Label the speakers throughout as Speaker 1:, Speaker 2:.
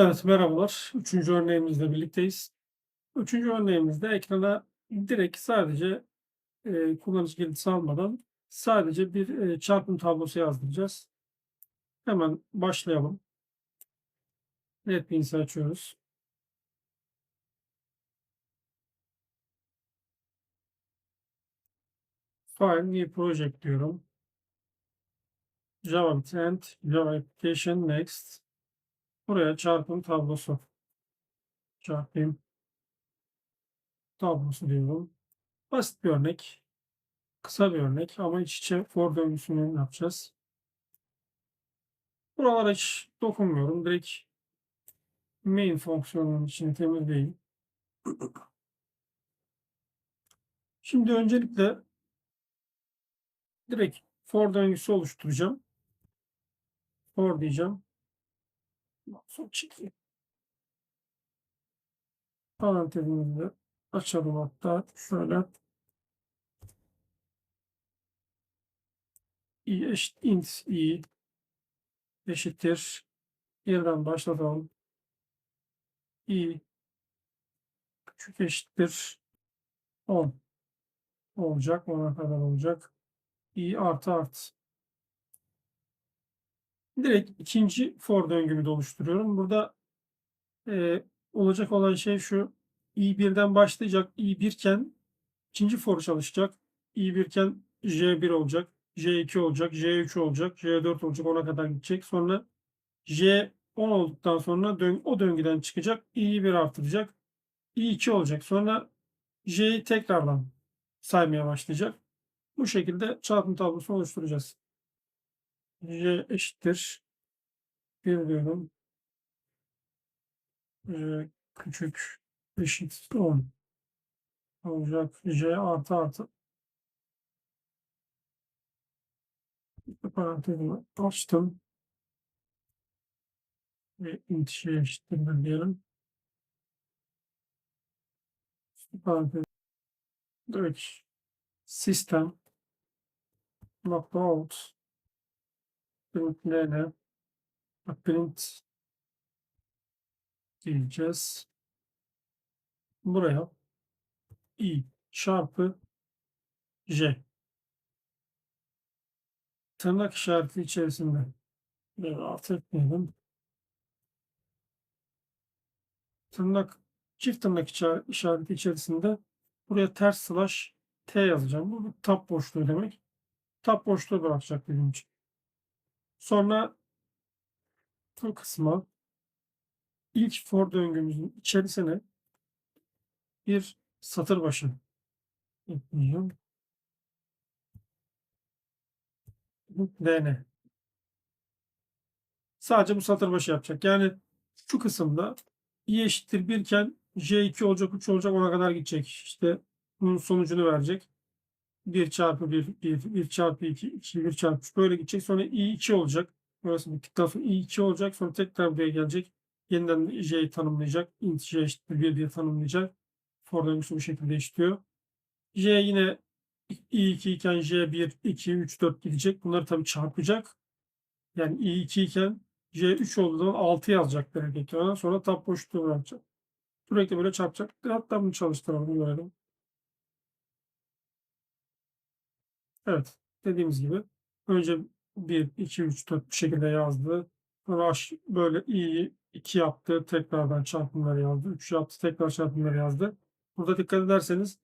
Speaker 1: Evet, merhabalar. Üçüncü örneğimizle birlikteyiz. Üçüncü örneğimizde ekrana direkt sadece e, kullanıcı girdisi almadan sadece bir e, çarpım tablosu yazdıracağız. Hemen başlayalım. NetBeans'i açıyoruz. File, New Project diyorum. Java Bit Java Application Next. Buraya çarpım tablosu. Çarpım tablosu diyorum. Basit bir örnek. Kısa bir örnek ama iç içe for döngüsünü yapacağız. Buralara hiç dokunmuyorum. Direkt main fonksiyonunun içini temizleyeyim. Şimdi öncelikle direkt for döngüsü oluşturacağım. For diyeceğim. Çekeyim. Parantezimizi açalım hatta şöyle. i eşit int i eşittir. Yerden başlatalım. i küçük eşittir 10 olacak. 10'a kadar olacak. i artı artı. Direkt ikinci for döngümü de oluşturuyorum. Burada e, olacak olan şey şu. i1'den başlayacak. i1 iken ikinci for çalışacak. i1 iken j1 olacak. j2 olacak. j3 olacak. j4 olacak. Ona kadar gidecek. Sonra j10 olduktan sonra dön o döngüden çıkacak. i'yi 1 artıracak. i2 olacak. Sonra j'yi tekrardan saymaya başlayacak. Bu şekilde çarpım tablosunu oluşturacağız. J eşittir 1 diyorum. J küçük eşit 10 olacak. J artı artı parantezimi açtım. Ve int j eşittir diyelim. Parantez direkt sistem nokta out ne print diyeceğiz. Buraya i çarpı j tırnak işareti içerisinde bir alt etmeyelim. Tırnak çift tırnak işa- işareti içerisinde buraya ters slash t yazacağım. Bu bir tab boşluğu demek. Tab boşluğu bırakacak benim için. Sonra bu kısma ilk for döngümüzün içerisine bir satır başı ekleyeceğim. dn. Sadece bu satır başı yapacak. Yani şu kısımda i eşittir 1 iken j2 olacak 3 olacak ona kadar gidecek. İşte bunun sonucunu verecek. 1 çarpı 1, 1, 1 çarpı 2, 2, 1 çarpı 3 böyle gidecek. Sonra i2 olacak. Burası bir tarafı i2 olacak. Sonra tekrar buraya gelecek. Yeniden j'yi tanımlayacak. int j eşittir 1 diye tanımlayacak. For döngüsü bu şekilde işliyor. j yine i2 iken j1, 2, 3, 4 gidecek. Bunları tabii çarpacak. Yani i2 iken j3 olduğu zaman 6 yazacak direkt ekrana. Sonra tab boşluğu bırakacak. Sürekli böyle çarpacak. Hatta bunu çalıştıralım görelim. Evet. Dediğimiz gibi önce 1, 2, 3, 4 bu şekilde yazdı. Sonra böyle i'yi 2 yaptı. Tekrardan çarpımları yazdı. 3 yaptı. Tekrar çarpımları yazdı. Burada dikkat ederseniz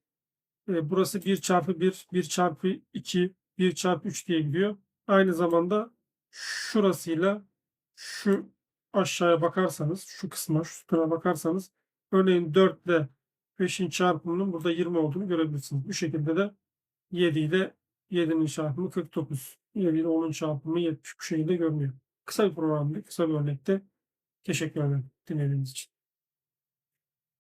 Speaker 1: e, burası 1 çarpı 1, 1 çarpı 2, 1 çarpı 3 diye gidiyor. Aynı zamanda şurasıyla şu aşağıya bakarsanız, şu kısma, şu sütuna bakarsanız örneğin 4 ile 5'in çarpımının burada 20 olduğunu görebilirsiniz. Bu şekilde de 7 ile 7'nin çarpımı 49. 7 ile 10'un çarpımı 70 bu şekilde görünüyor. Kısa bir programdı, kısa bir örnekte. Teşekkür ederim dinlediğiniz için.